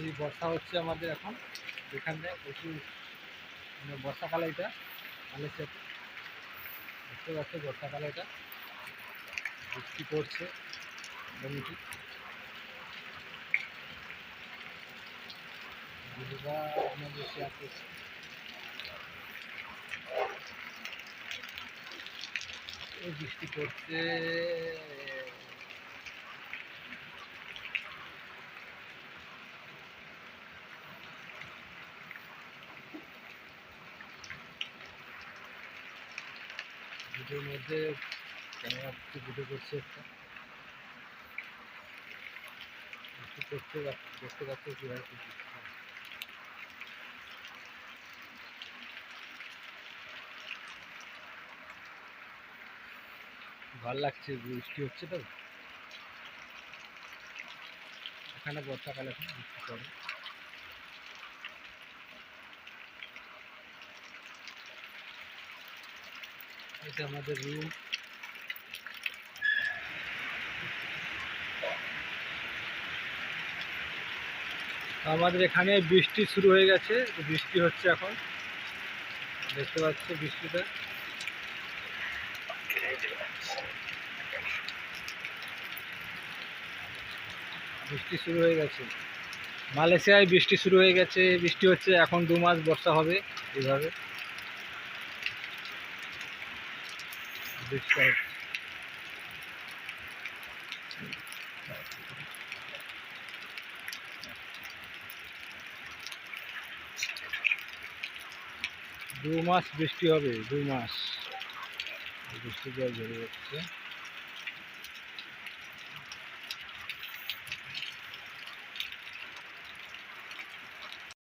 এই বর্ষা হচ্ছে আমাদের এখন। এখানে প্রচুর মানে বর্ষাকালে এটা মালয়েশিয়াতে দেখতে পাচ্ছ বর্ষাকালে এটা বৃষ্টি পড়ছে জমিটি বৃষ্টি পড়ছে। ভিডিওর মধ্যে ক্যামেরা ভিডিও করছে একটা। একটু করতে পারছি কীভাবে ভালো লাগছে, বৃষ্টি হচ্ছে তো। এখানে বর্ষাকালে এখন, বৃষ্টি পড়ে। এটা আমাদের রুম আমাদের এখানে বৃষ্টি শুরু হয়ে গেছে বৃষ্টি হচ্ছে এখন। দেখতে পাচ্ছি বৃষ্টিটা। বৃষ্টি শুরু হয়ে গেছে। মালয়েশিয়ায় বৃষ্টি শুরু হয়ে গেছে, বৃষ্টি হচ্ছে, এখন দু মাস বর্ষা হবে এইভাবে। বৃষ্টি হচ্ছে। দু মাস বৃষ্টি হবে দু মাস বৃষ্টি জল ঝরে যাচ্ছে